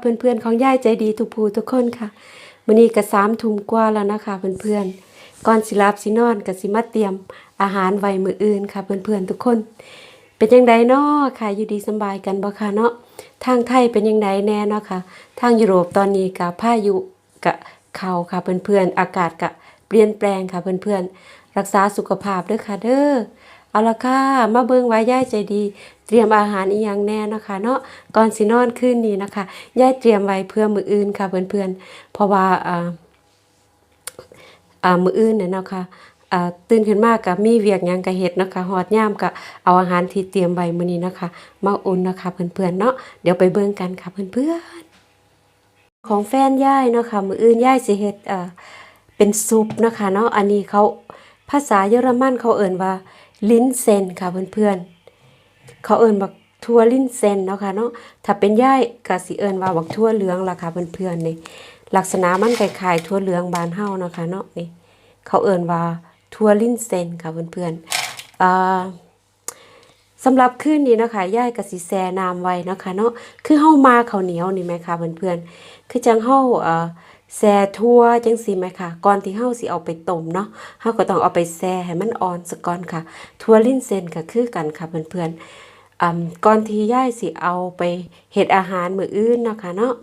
เพื่อนๆของยายใจดีทุกผู้ทุกคนค่ะมื้อนี้ก็สามทุ่มกว่าแล้วนะคะเพื่อนๆก่อนสิลับสินอนก็สิมาเตรียมอาหารไว้มื้ออื่นค่ะเพื่อนๆทุกคน เป็นยังไงเนาะค่ะอยู่ดีสบายกันบ่ค่ะเนาะทางไทยเป็นยังไงแน่เนาะค่ะ ทางยุโรปตอนนี้ก็พายุกะเข้าค่ะเพื่อนๆอากาศก็เปลี่ยนแปลงค่ะเพื่อนๆรักษาสุขภาพด้วยค่ะเด้อ เอาละค่ะ มาเบิ่งว่ายายใจดี เตรียมอาหารอีหยังแน่นะคะ เนาะก่อนสินอนคืนนี้นะคะยายเตรียมไว้เพื่อมืออื่นค่ะเพื่อนๆเพราะว่าอ่าอ่ามืออื่นเนี่ยนาะค่ะอ่าตื่นขึ้นมาก็มีเวียกยังก็เฮ็ดนะคะฮอดยามก็เอาอาหารที่เตรียมไว้มื้อนี้นะคะ มาอุ่นเนาะค่ะเพื่อนๆเนาะเดี๋ยวไปเบิ่งกันค่ะเพื่อนๆของแฟนยายเนาะค่ะมื้ออื่นยายสิเฮ็ดอ่าเป็นซุปนะคะเนาะอันนี้เขาภาษาเยอรมันเขาเอิ้นว่า ลิ้นเซนค่ะเพื่อนๆ เขาเอิ้นบักทั่วลิ้นเซนเนาะค่ะเนาะถ้าเป็นย่ายก็สิเอิ้นว่าบักทั่วเหลืองล่ะค่ะเพื่อนๆนี่ลักษณะมันคล้ายๆทั่วเหลืองบานเฮาเนาะค่ะเนาะนี่เขาเอิ้นว่าทั่วลิ้นเซนค่ะเพื่อนๆอ่าสำหรับคืนนี้นะคะย่ายก็สิแช่น้ำไว้นะคะเนาะคือเฮามาเขาเหนียวนี่ไหมคะเพื่อนๆคือจังเฮาเอ่อ แช่ทั่วจังซี่ไหมคะก่อนที่เฮาสิเอาไปต้มเนาะเฮาก็ต้องเอาไปแช่ให้มันอ่อนซะก่อนค่ะ ทั่วลิ้นเซนก็คือกันค่ะเพื่อนๆอ่าก่อนที่ยายสิเอาไปเฮ็ดอาหารมื้ออื่นเนาะค่ะเนาะ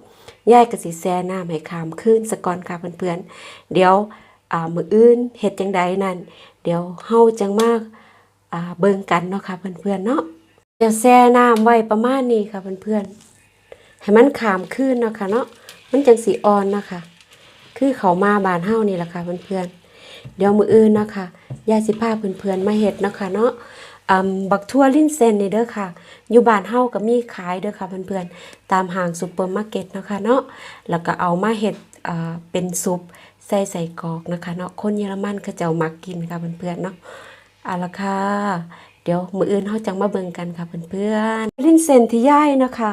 ยายก็สิแช่น้ำให้ขามคืนซะก่อนค่ะเพื่อนๆเดี๋ยวมื้ออื่นเฮ็ดจังใดนั่น เดี๋ยวเฮาจังมาอ่าเบิ่งกันเนาะค่ะเพื่อนๆเนาะเดี๋ยวแช่น้ำไว้ประมาณนี้ค่ะเพื่อนๆให้มันขามคืนเนาะค่ะเนาะมันจังสิอ่อนนะคะ คือเขามาบานเฮานี่แหละค่ะเพื่อนๆเดี๋ยวมืออื่นเนาะค่ะยาสิพาเพื่อนๆมาเฮ็ดเนาะค่ะเนาะบักทั่วลิ้นเซนนี่เด้อค่ะ อยู่บ้านเฮาก็มีขายเด้อค่ะเพื่อนๆ ตามห้างซูเปอร์มาร์เก็ตนะคะเนาะ แล้วก็เอามาเฮ็ดเป็นซุปใส่ใส่กอกนะคะเนาะ คนเยอรมันเขาเจ้ามักกินค่ะเพื่อนๆเนาะเอาละค่ะ เดี๋ยวมืออื่นเฮาจังมาเบิ่งกันค่ะเพื่อนๆ ลิ้นเซนที่ย่ายนะคะ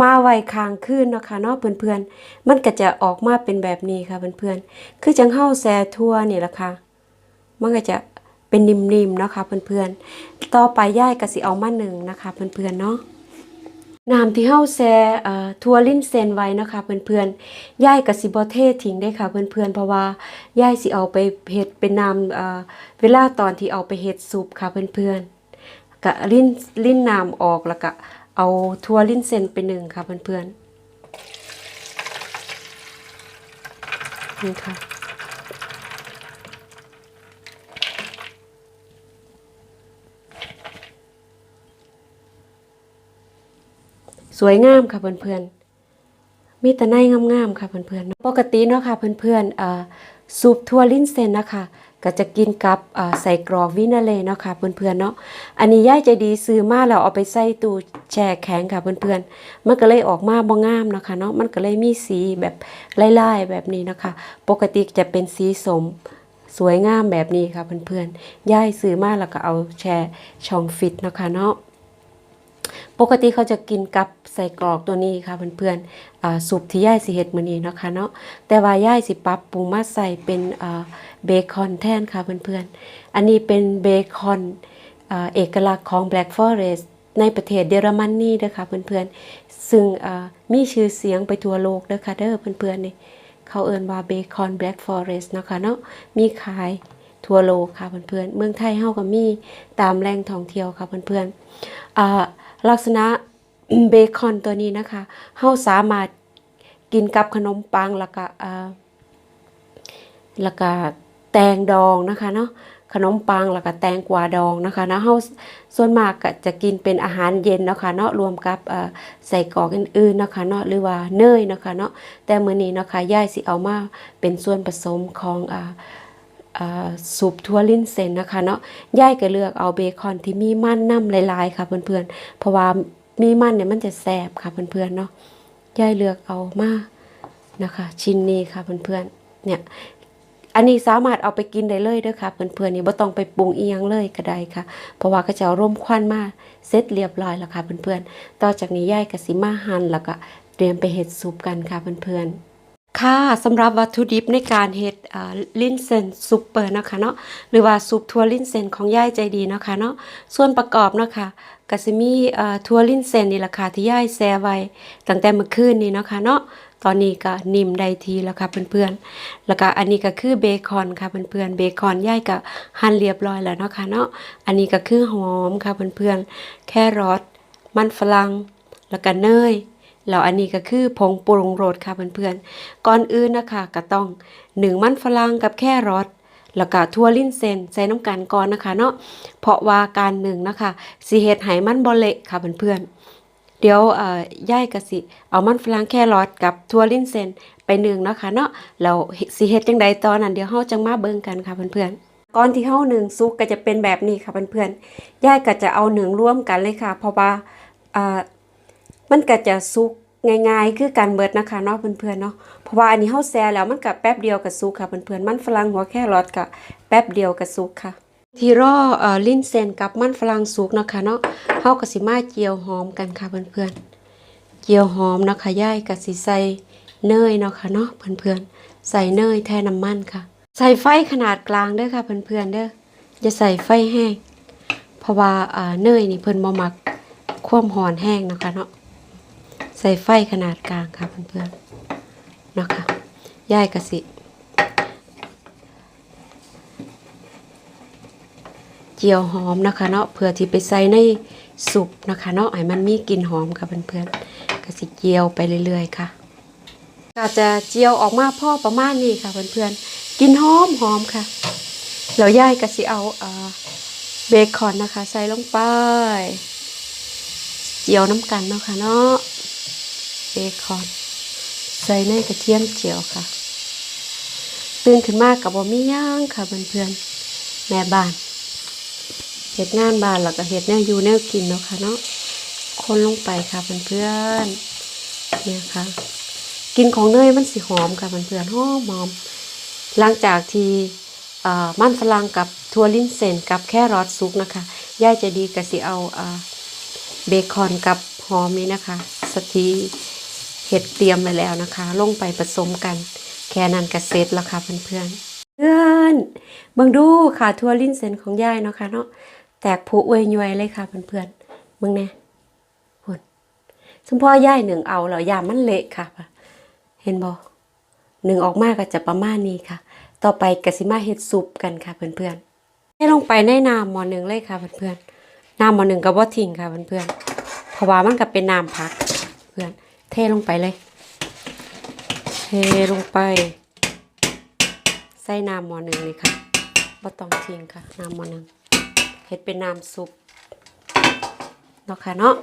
มาไว้ค้างคืนเนาะค่ะเนาะเพื่อนๆ มันก็จะออกมาเป็นแบบนี้ค่ะเพื่อนๆ คือจังเฮาแซ่ทั่วนี่ล่ะค่ะ มันก็จะเป็นนิ่มๆเนาะค่ะเพื่อนๆ ต่อไปย่ายก็สิเอามาหนึ่งนะคะเพื่อนๆเนาะน้ำที่เฮาแช่เอ่อทัวลิ้นเซนไว้นะคะเพื่อนๆย่ายก็สิบ่เททิ้งได้ค่ะเพื่อนๆ เพราะว่าย่ายสิเอาไปเฮ็ดเป็นน้ำเวลาตอนที่เอาไปเฮ็ดซุปค่ะเพื่อนๆก็ลิ้นลิ้นน้ำออกแล้วก็ เอาทัวลิ้นเซนไปหนึ่งค่ะเพื่อนๆนี่ค่ะ สวยงามค่ะเพื่อนๆ มีแต่ในงามๆค่ะเพื่อนๆ ปกติเนาะค่ะเพื่อนๆเอ่อซุปทัวลิ้นเซนนะคะ ก็จะกินกับใส่กรอกวินาเลเนาะค่ะเพื่อนๆเนาะอันนี้ย่ายใจดีซื้อมาแล้วเอาไปใส่ตู้แช่แข็งค่ะเพื่อนๆมันก็เลยออกมาบ่งามเนาะคะเนาะมันก็เลยมีสีแบบไล่ๆแบบนี้นะคะปกติจะเป็นสีสมสวยงามแบบนี้ค่ะเพื่อนๆย่ายซื้อมาแล้วก็เอาแช่ช่องฟิตเนาะค่ะเนาะ ปกติเขาจะกินกับใส่กรอกตัวนี้ค่ะเพื่อนๆสุปที่ย่ายสิเฮ็ดมือนี้นะคะเนาะแต่ว่าย่ายสิปรับปรุงมาใส่เป็นเบคอนแทนค่ะเพื่อนๆอันนี้เป็นเบคอนเอกลักษณ์ของ Black Forest ในประเทศเยอรมนีเด้อค่ะเพื่อนๆ ซึ่งมีชื่อเสียงไปทั่วโลกเด้อค่ะเด้อเพื่อนๆนี่เขาเอิ้นว่าเบคอน Black Forest เนะคะเนาะมีขายทั่วโลกค่ะเพื่อนๆเมืองไทยเฮาก็มีตามแหล่งท่องเที่ยวค่ะเพื่อนๆอ่า ลักษณะเบคอนตัวนี้นะคะเฮาสามารถกินกับขนมปังแล้วก็แล้วก็แตงดองนะคะเนาะขนมปังแล้วก็แตงกวาดองนะคะนะเฮาส่วนมากก็จะกินเป็นอาหารเย็นนะคะเนาะรวมกับใส่กรอกอื่นๆนะคะเนาะหรือว่าเนยนะคะเนาะแต่มื้อนี้นะคะย่ายสิเอามาเป็นส่วนผสมของ อ่าอ่าซุปทั่วลิ้นเซนนะคะเนาะย่ายก็เลือกเอาเบคอนที่มีมันน้ำลายๆค่ะเพื่อนๆ เพราะว่ามีมันเนี่ยมันจะแสบค่ะเพื่อนๆเนาะย่ายเลือกเอามานะคะ ชิ้นนี้ค่ะเพื่อนๆ เนี่ย อันนี้สามารถเอาไปกินได้เลยด้อค่ะเพื่อนๆนี่บ่ต้องไปปรุงเอียงเลยก็ได้ค่ะ เพราะว่าก็จะร่มควันมาเสร็จเรียบร้อยแล้วค่ะเพื่อนๆ ต่อจากนี้ย่ายก็สิมาหั่นแล้วก็เตรียมไปเฮ็ดซุปกันค่ะเพื่อนๆ ค่ะสำหรับวัตถุดิบในการเฮ็ดลิ้นเซนซุปเปอร์นะคะเนาะหรือว่าซุปทัวลิ้นเซนของยายใจดีนะคะเนาะส่วนประกอบนะคะก็สิมีทัวลิ้นเซนนี่ล่ะค่ะที่ยายแช่ไว้ตั้งแต่เมื่อคืนนี้นะคะเนาะตอนนี้ก็นิ่มได้ทีแล้วค่ะเพื่อนๆแล้วก็อันนี้ก็คือเบคอนค่ะเพื่อนๆเบคอนยายก็หั่นเรียบร้อยแล้วนะคะเนาะอันนี้ก็คือหอมค่ะเพื่อนๆแครอทมันฝรั่งแล้วก็เนย แล้วอันนี้ก็คือผงปรุงรสค่ะเพื่อนๆ ก่อนอื่นนะคะก็ต้องหนึ่งมันฝรั่งกับแค่รสแล้วก็ทั่วลิ้นเซนใส่น้ำกันก่อนนะคะเนาะเพราะว่าการหนึ่งนะคะสิเฮ็ดให้มันบ่เละค่ะเพื่อนๆ เดี๋ยวเอ่อย่ายก็สิ เอามันฝรั่งแค่รสกับทั่วลิ้นเซนไปหนึ่งนะคะเนาะแล้วสิเฮ็ดจังใดตอนนั้นเดี๋ยวเฮาจังมาเบิ่งกันค่ะเพื่อนๆก่อนที่เฮาหนึ่งซุกก็จะเป็นแบบนี้ค่ะเพื่อนๆย่ายก็จะเอาหนึ่งร่วมกันเลยค่ะ เพราะว่า มันก็จะสุกง่ายๆ คือการเบิดนะคะเนาะเพื่อนๆเนาะเพราะว่าอันนี้เฮาแซ่แล้วมันก็แป๊บเดียวก็สุกค่ะเพื่อนๆมันฝรั่งหัวแค่รอดก็แป๊บเดียวก็สุกค่ะ ที่รอเอ่อลิ้นเซนกับมันฝรั่งสุกนะคะเนาะเฮาก็สิมาเจียวหอมกันค่ะเพื่อนๆเจียวหอมนะคะย่ายก็สิใส่เนยเนาะค่ะเนาะเพื่อนๆใส่เนยแทนน้ำมันค่ะ ใส่ไฟขนาดกลางเด้อค่ะเพื่อนๆเด้ออย่าใส่ไฟแห้ง เพราะว่าอ่าเนยนี่เพิ่นบ่มักความร้อนแห้งนะคะเนาะ ใส่ไฟขนาดกลางค่ะเพื่อนๆนะคะย่ายกะสิ เจียวหอมนะคะเนาะเพื่อที่ไปใส่ในสุปนะคะเนาะให้มันมีกลิ่นหอมค่ะเพื่อนๆกะสิเจียวไปเรื่อยๆค่ะก็จะเจียวออกมาพ่อประมาณนี้ค่ะเพื่อนๆกลินหอมหอมค่ะแล้วย่ายกะสิเอาเบคอนนะคะ ใส่ลงไป เจียวน้ำกันเนาะค่ะเนาะ คอน ใส่ในกระเทียมเจียวค่ะ ตื่นขึ้นมากับบะมี่ย่างค่ะเพื่อนๆ แม่บ้านเห็ดงานบ้านแล้วก็เห็ดแนวอยู่แนวกินเนาะค่ะเนาะคนลงไปค่ะเพื่อนๆเนี่ยค่ะ กินของเนยมันสิหอมค่ะเพื่อนๆหอมหอมหลังจากที่มันฝรั่งกับทัวลิ้นเซนกับแครอทซุกนะคะย่าจะดีกะสิเอาอ่าเบคอนกับหอมนี่นะคะสตี เห็ดเตรียมไว้แล้วนะคะ ลงไปผสมกัน แค่นั้นก็เสร็จแล้วค่ะเพื่อนๆเพื่อนเบิ่งดูค่ะทัวลิ้นเซนของยายเนาะค่ะเนาะแตกผูอวยยวยเลยค่ะเพื่อนๆเบิ่งแน่พุ่นสมพ่อยายหนึ่งเอาแล้วยามันเละค่ะ เห็นบ่หนึ่งออกมาก็จะประมาณนี้ค่ะ ต่อไปกะสิมาเฮ็ดซุปกันค่ะเพื่อนๆให้ลงไปในน้ำหม้อหนึ่งเลยค่ะเพื่อนๆน้ำหม้อหนึ่งก็บ่ทิ้งค่ะเพื่อนๆเพราะว่ามันก็เป็นน้ำผักเพื่อน เทลงไปเลย เทลงไป ใส่น้ำหม้อหนึ่งนี่ค่ะบ่ต้องทิ้งค่ะ น้ำหม้อหนึ่งเฮ็ดเป็นน้ำซุปเนาะค่ะเนาะ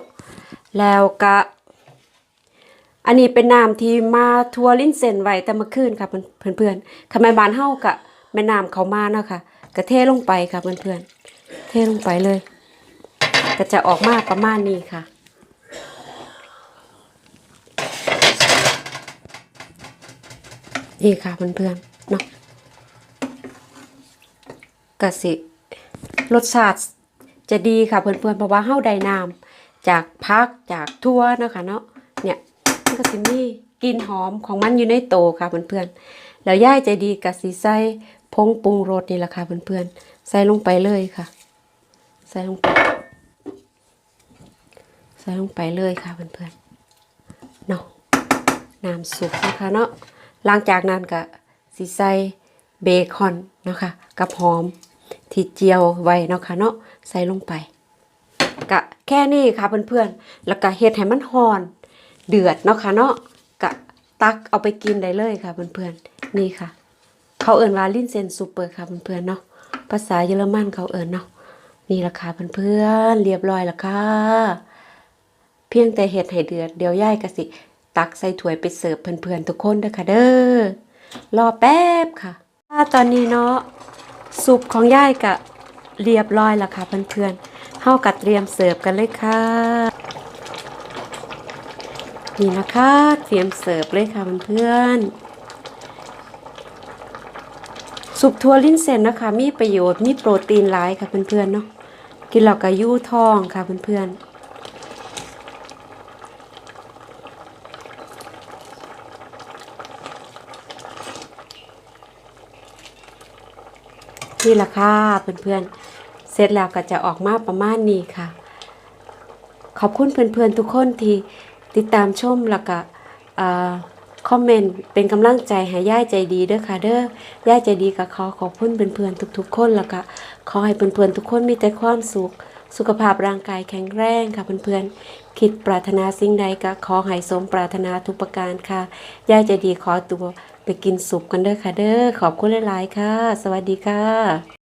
แล้วก็อันนี้เป็นน้ำที่มาทัวลิ้นเส้นไว้แต่เมื่อคืนค่ะเพื่อนเพื่อนขมายบานเฮากะแม่น้ำเขามาเนาะค่ะก็เทลงไปค่ะเพื่อนเพื่อนเทลงไปเลย ก็จะออกมาประมาณนี้ค่ะ นี่ค่ะเพื่อนๆเนาะกะสิรสชาติจะดีค่ะเพื่อนๆเพราะว่าเฮาได้น้ำจากพักจากทั่วนะคะเนาะเนี่ยมันก็สิมีกลิ่นหอมของมันอยู่ในโตค่ะเพื่อนๆแล้วย่ายใจดีกะสิใส่ผงปรุงรสนี่แหละค่ะเพื่อนๆใส่ลงไปเลยค่ะ ใส่ลงไปใส่ลงไปเลยค่ะเพื่อนๆเนาะน้ำซุปนะคะเนาะ หลังจากนั้นก็สิใส่เบคอนเนาะคะกับหอมที่เจียวไว้เนาะค่ะเนาะใส่ลงไปกะแค่นี้ค่ะเพื่อนๆ แล้วก็เฮ็ดให้มันหอน เดือดเนาะค่ะเนาะกะตักเอาไปกินได้เลยค่ะเพื่อนๆ นี่ค่ะ เขาเอิ้นว่าลินเซนซูเปอร์ค่ะเพื่อนๆเนาะภาษาเยอรมันเขาเอิ้นเนาะนี่ละค่ะเพื่อนๆเรียบร้อยแล้วค่ะ เพียงแต่เห็ดให้เดือดเดี๋ยวย่ายกะสิ ตักใส่ถ้วยไปเสิร์ฟเพื่อนๆทุกคนเด้อค่ะเด้อรอแป๊บค่ะถ้าตอนนี้เนาะซุปของย่ายกะเรียบร้อยแล้วค่ะเพื่อนๆเฮากัดเตรียมเสิร์ฟกันเลยค่ะ นี่นะคะเตรียมเสิร์ฟเลยค่ะเพื่อนๆซุปทัวลิ้นเซนนะคะ มีประโยชน์มีโปรตีนหลายค่ะเพื่อนๆเนาะกินแล้วก็ยู่ท้องค่ะเพื่อนๆ นี่ละค่ะเพื่อนๆ เสร็จแล้วก็จะออกมาประมาณนี้ค่ะ ขอบคุณเพื่อนๆทุกคนที่ติดตามชมแล้วก็คอมเมนต์เป็นกำลังใจให้ย่ายใจดีเด้อค่ะเด้อย่ายใจดีก็ขอขอบคุณเพื่อนๆทุก ๆ คนแล้วก็ขอให้เพื่อนๆทุกคนมีแต่ความสุข สุขภาพร่างกายแข็งแรงค่ะเพื่อนๆคิดปรารถนาสิ่งใดก็ขอให้สมปรารถนาทุกประการค่ะย่ายใจดีขอตัว ไปกินซุปกันเด้อค่ะเด้อขอบคุณหลายๆค่ะ สวัสดีค่ะ